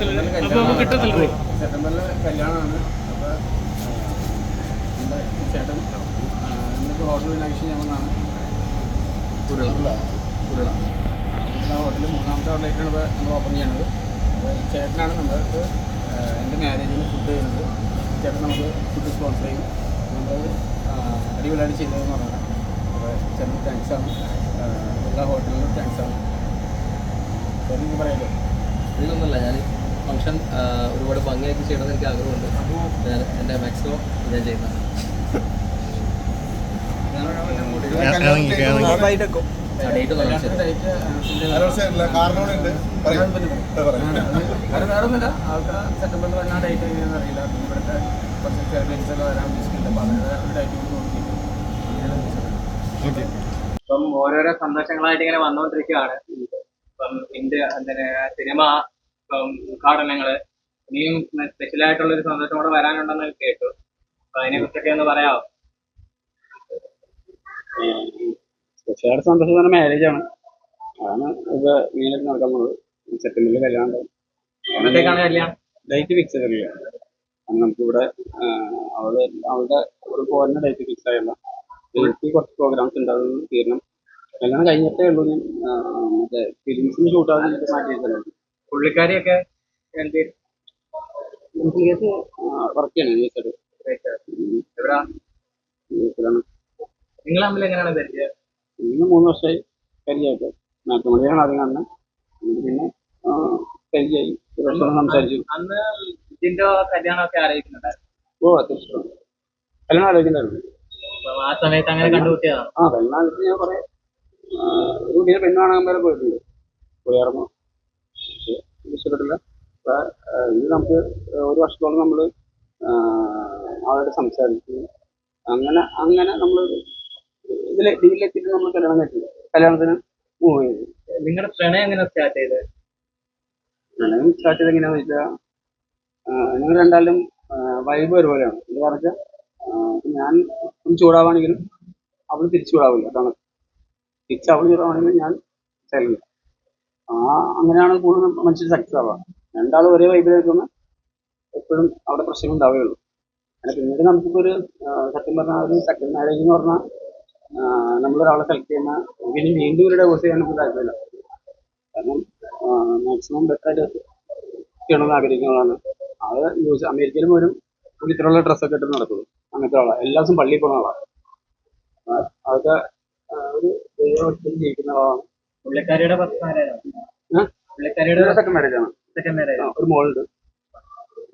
അപ്പൊ കിട്ടത്തില്ല സെപ്റ്റംബറിൽ കല്യാണമാണ് നമ്മുടെ ചേട്ടൻ ആ, ഇന്നിപ്പോൾ ഹോട്ടൽ വിനാക്ഷി ഞങ്ങളാണ് കുരുള കുരുള ഹോട്ടലിൽ മൂന്നാമത്തെ ഹോട്ടലിലേക്കാണ് ഇപ്പോൾ നമ്മൾ ഓപ്പൺ ചെയ്യണത് ചേട്ടനാണ് നമ്മൾക്ക് എന്റെ മാരേജിന് ഫുഡ് ചെയ്യുന്നത് ചേട്ടൻ നമുക്ക് ഫുഡ് സ്പോൺസർ ചെയ്യും നമ്മളത് ആ, അടിപൊളിയായിട്ട് ചെയ്തതെന്ന് പറഞ്ഞാൽ അപ്പോൾ ചേട്ടൻ താങ്ക്സ് ആണ് എല്ലാ ഹോട്ടലിനും താങ്ക്സ് ആണ് ചേട്ടൻ പറയാമല്ലോ ഇതൊന്നുമല്ല ഞാൻ ഫംഗ്ഷൻ ഒരുപാട് ഭംഗിയാക്കി ചെയ്യണമെന്ന് എനിക്ക് ആഗ്രഹമുണ്ട്. ഞാൻ എന്റെ മാക്സിമം ഞാൻ ചെയ്യുന്നതാണ് ഡേറ്റ് ഡേറ്റ് സെപ്റ്റംബറിൽ എങ്ങനെയാണെന്ന് അറിയില്ല. ഇവിടുത്തെ കുറച്ച് ഒക്കെ വരാൻ ഉദ്ദേശിക്കുന്നുണ്ട് അപ്പോൾ ഒരു നോക്കി. ഇപ്പം ഓരോരോ സന്തോഷങ്ങളായിട്ട് ഇങ്ങനെ വന്നുകൊണ്ടിരിക്കുകയാണ് ഇപ്പം ഇന്ത്യ എന്തിന് സിനിമ ഉദ്ഘാടനങ്ങൾ ഇനിയും സ്പെഷ്യൽ ആയിട്ടുള്ള ഒരു സന്തോഷം കൂടെ വരാനുണ്ടെന്ന് കേട്ടു. അപ്പൊ അതിനെ കുറിച്ചൊക്കെ ഒന്ന് പറയാമോ സ്പെഷ്യലായിട്ട് സന്തോഷം തന്നെ മാരേജ് ആണ്. അതാണ് ഇത് മെയിനായിട്ട് നടക്കാൻ പോകുന്നത് സെപ്റ്റംബറിൽ കല്യാണം എന്നത്തേക്കാണ് കല്യാണം? ഡേറ്റ് ഫിക്സ് ചെയ്തില്ല നമുക്കിവിടെ അവൾ അവളുടെ ഒരു പോലെ ഡേറ്റ് ഫിക്സ് ആയല്ല. ഡേറ്റ് കുറച്ച് പ്രോഗ്രാംസ് ഉണ്ടാകുന്നത് തീരണം കല്യാണം കഴിഞ്ഞിട്ടേ ഉള്ളൂ ഞാൻ. മറ്റേ ഫിലിംസിന് ഷൂട്ടാകുന്ന മാറ്റി വെച്ചല്ലോ പുള്ളിക്കാരിയൊക്കെ എന്ത് പുള്ളിക്കത്ത് വർക്ക് ചെയ്യണം നേഴ്സറി എവിടാ? നേഴ്സറാണ് നിങ്ങൾ തമ്മിൽ എങ്ങനെയാണ് പരിചയം? ഇന്ന് മൂന്ന് വർഷമായി പരിചയമായിട്ട്. മാട്രിമോണിയാണ് ആദ്യം കാണുന്നത്. പിന്നെ ഒരു വർഷം സംസാരിച്ചു. അന്ന് ഇതിന്റെ കല്യാണമൊക്കെ ആലോചിക്കുന്നുണ്ടായിരുന്നു. ഓ അത്യാവശ്യം. കല്യാണം ആലോചിക്കുന്നുണ്ടായിരുന്നു. അപ്പം ആ സമയത്ത് അങ്ങനെ കണ്ടുപിട്ടിയതാണ് ആ കല്യാണത്തിന് ഞാൻ കുറെ ഒരു വരെ പോയിട്ടുണ്ട്. ആ, ഇത് നമുക്ക് ഒരു വർഷത്തോളം നമ്മൾ അവരോട് സംസാരിച്ചു. അങ്ങനെ അങ്ങനെ നമ്മൾ ഇതിൽ ഡീലെത്തിട്ട് നമ്മൾ കല്യാണം കഴിച്ചു. കല്യാണത്തിന് മൂവ് ചെയ്തു. നിങ്ങളുടെ പ്രണയം എങ്ങനെ സ്റ്റാർട്ട് ചെയ്തത് പ്രണയം സ്റ്റാർട്ട് ചെയ്ത് എങ്ങനെയാന്ന് വെച്ചാൽ ഞങ്ങൾ രണ്ടാലും വൈബ് ഒരുപോലെയാണ്. എന്ന് പറഞ്ഞാൽ ഞാൻ ഒന്ന് ചൂടാവാണെങ്കിലും അവൾ തിരിച്ചു ചൂടാവില്ല. അതാണ്. തിരിച്ച് അവൾ ചൂടാവാണെങ്കിലും ഞാൻ സൈലന്റ് ആ അങ്ങനെയാണ് കൂടുതൽ മനുഷ്യർ സക്സസ് ആവുക രണ്ടാളും ഒരേ വൈബിൽ നിൽക്കുന്ന എപ്പോഴും അവിടെ പ്രശ്നം ഉണ്ടാവുകയുള്ളൂ. അങ്ങനെ പിന്നീട് നമുക്കിപ്പോൾ സത്യം പറഞ്ഞാൽ ഒരു സെക്കൻഡ് മാരേജ് എന്ന് പറഞ്ഞാൽ നമ്മളൊരാളെ സെലക്ട് ചെയ്യുന്ന പിന്നെ വീണ്ടും ഒരു ഡൈവോഴ്സ് ചെയ്യാൻ നമുക്ക് താല്പര്യമില്ല. കാരണം മാക്സിമം ബെറ്റർ ആയിട്ട് ചെയ്യണമെന്ന് ആഗ്രഹിക്കുന്നതാണ്. അത് യൂസ് അമേരിക്കയിൽ പോലും ഇത്തരമുള്ള ഡ്രസ്സൊക്കെ ഇട്ട് നടക്കുള്ളൂ. അങ്ങനത്തെ ആളാണ് എല്ലാ ദിവസവും പള്ളിയിൽ പോകുന്ന ആളാണ് അതൊക്കെ ഒരു ദൈവത്തിൽ ജീവിക്കുന്ന ആളാണ്. പുള്ളിക്കാരിയുടെ ഭർത്താവ് ആരായിരുന്നു? ഏ? പുള്ളിക്കാരിയുടെ സെക്കൻഡ് മാരേജ് ആണ്. സെക്കൻഡ് മാരേജ് ഒരു മോളുണ്ട്.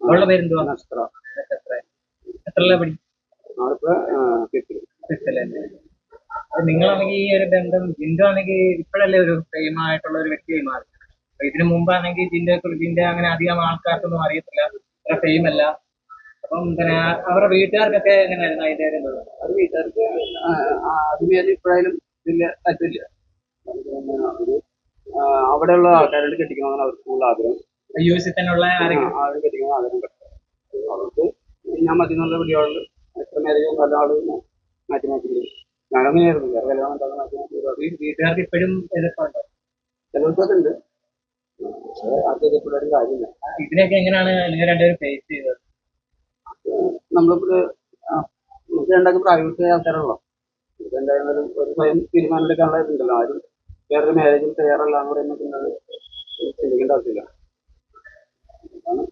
അവളുടെ പേരെന്തുവാ? നക്ഷത്ര എത്ര എത്രല്ല പഠി ആളിപ്പോ ഫിഫ്റ്റിൽ ഫിഫ്തല്ലേ നിങ്ങളാണെങ്കിൽ ഈ ഒരു ബന്ധം ജിൻഡോ ആണെങ്കിൽ ഇപ്പോഴല്ലേ ഒരു ഫെയിം ആയിട്ടുള്ള ഒരു വ്യക്തിയായി മാറി. ഇതിനു മുമ്പാണെങ്കിൽ ജിൻഡെ ജിൻഡെ അങ്ങനെ അധികം ആൾക്കാർക്കൊന്നും അറിയത്തില്ല. അത്ര ഫെയിം അല്ല. അപ്പം പിന്നെ അവരുടെ വീട്ടുകാർക്കൊക്കെ എങ്ങനെയായിരുന്നു? അതിന്റെ ഒരു? അത് വീട്ടുകാർക്ക് ആദ്യമേ ഇപ്പോഴായാലും വലിയ താല്പര്യമില്ല. അവിടെയുള്ള ആൾക്കാരോട് കെട്ടിക്കണമെന്നാണ് അവർക്ക് കൂടുതൽ ആഗ്രഹം. യു എസിൽ തന്നെയുള്ള ആരും കെട്ടിക്കണം ആഗ്രഹം അവർക്ക് ഞാൻ മതി എന്നുള്ള പിടിയോട് എത്ര മാരേജ് നല്ല ആൾ മാറ്റി മാറ്റി. ഞാനങ്ങനെയായിരുന്നു വേറെ കല്യാണം എന്താണെന്ന് മാറ്റി മാറ്റി വീട്ടുകാർക്ക് ഇപ്പോഴും എതിർപ്പുണ്ടോ അത് എതിർപ്പില്ലാത്ത കാര്യമില്ല. ഇതിനൊക്കെ എങ്ങനെയാണ് നിങ്ങൾ രണ്ടുപേരും ഫേസ് ചെയ്തത്? നമ്മളിപ്പോൾ നമുക്ക് രണ്ടാൾക്ക് പ്രായപൂർത്തിയായ ആൾക്കാരുള്ളൂ എന്തായാലും ഒരു സ്വയം തീരുമാനം എടുക്കാനുള്ള ഇതുണ്ടല്ലോ. ആരും വേറൊരു മാരേജിന് തയ്യാറല്ല എന്ന് പറയുന്നത് ചിന്തിക്കേണ്ട ആവശ്യമില്ല. അതാണ്